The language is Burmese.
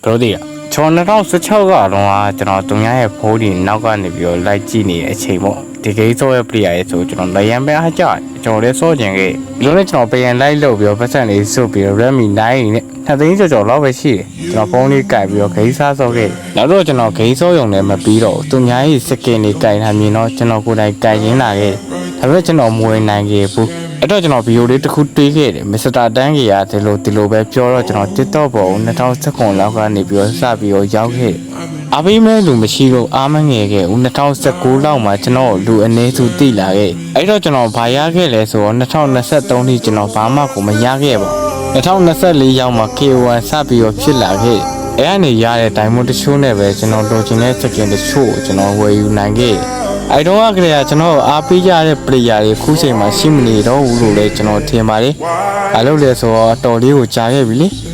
ဘယ်လိုတည်းကျွန်တော်2016ကတော့ကျွန်တော်သူများရဲ့ဖိုးဒီနောက်ကနေပြီးတော့လိုက်ကြည့်နေတဲ့အချိန်ပေါ့ဒီကိစ္စရဲ့ player ရဲ့ဆိုကျွန်တော်လည်းရန်ပဲအားကြကျွန်တော်လည်းစောကျင်ခဲ့ဒီလိုနဲ့ကျွန်တော်ပြန်လိုက်လို့ပြီးတော့ပတ်စံလေးစုပ်ပြီးတော့ Redmi 9နဲ့နှစ်သိန်းကျော်ကျော်လောက်ပဲရှိတယ်ကျွန်တော်ဖုန်းလေးကင်ပြီးတော့ဂိမ်းစားစောခဲ့နောက်တော့ကျွန်တော်ဂိမ်းစောရုံနဲ့မပြီးတော့သူများရဲ့စကင်လေးကင်ထားမြင်တော့ကျွန်တော်ကိုယ်တိုင်ကင်ရင်းလာခဲ့ဒါပေမဲ့ကျွန်တော်မဝင်နိုင်ခဲ့ဘူး အဲ့တော့ကျွန်တော်ဗီဒီယိုလေးတစ်ခုတွေးခဲ့တယ်မစ္စတာတန်းကြီးကဒီလိုဒီလိုပဲပြောတော့ကျွန်တော် TikTok ပေါ်2019လောက်ကနေပြီးတော့စပြီးတော့ရောက်ခဲ့အားပေးမဲ့လူမရှိလို့အားမငယ်ခဲ့ဦး2019လောက်မှာကျွန်တော်လူအနေစုတိလာခဲ့အဲ့တော့ကျွန်တော်ဘာရခဲ့လဲဆိုတော့2023ထိကျွန်တော်ဘာမှကိုမရခဲ့ပါ2024ရောက်မှာ K1 စပြီးတော့ဖြစ်လာခဲ့အဲ့ကနေရတဲ့ diamond တချို့နဲ့ပဲကျွန်တော်လိုချင်တဲ့ skin တချို့ကိုကျွန်တော်ဝယ်ယူနိုင်ခဲ့ အဲ့တော့ကလေးကကျွန်တော်အားပေးကြတဲ့ player တွေခုချိန်မှာရှိမနေတော့ဘူးလို့လည်းကျွန်တော်ထင်ပါတယ်။ဘာလို့လဲဆိုတော့အတော်လေးကိုကြားခဲ့ပြီလေ။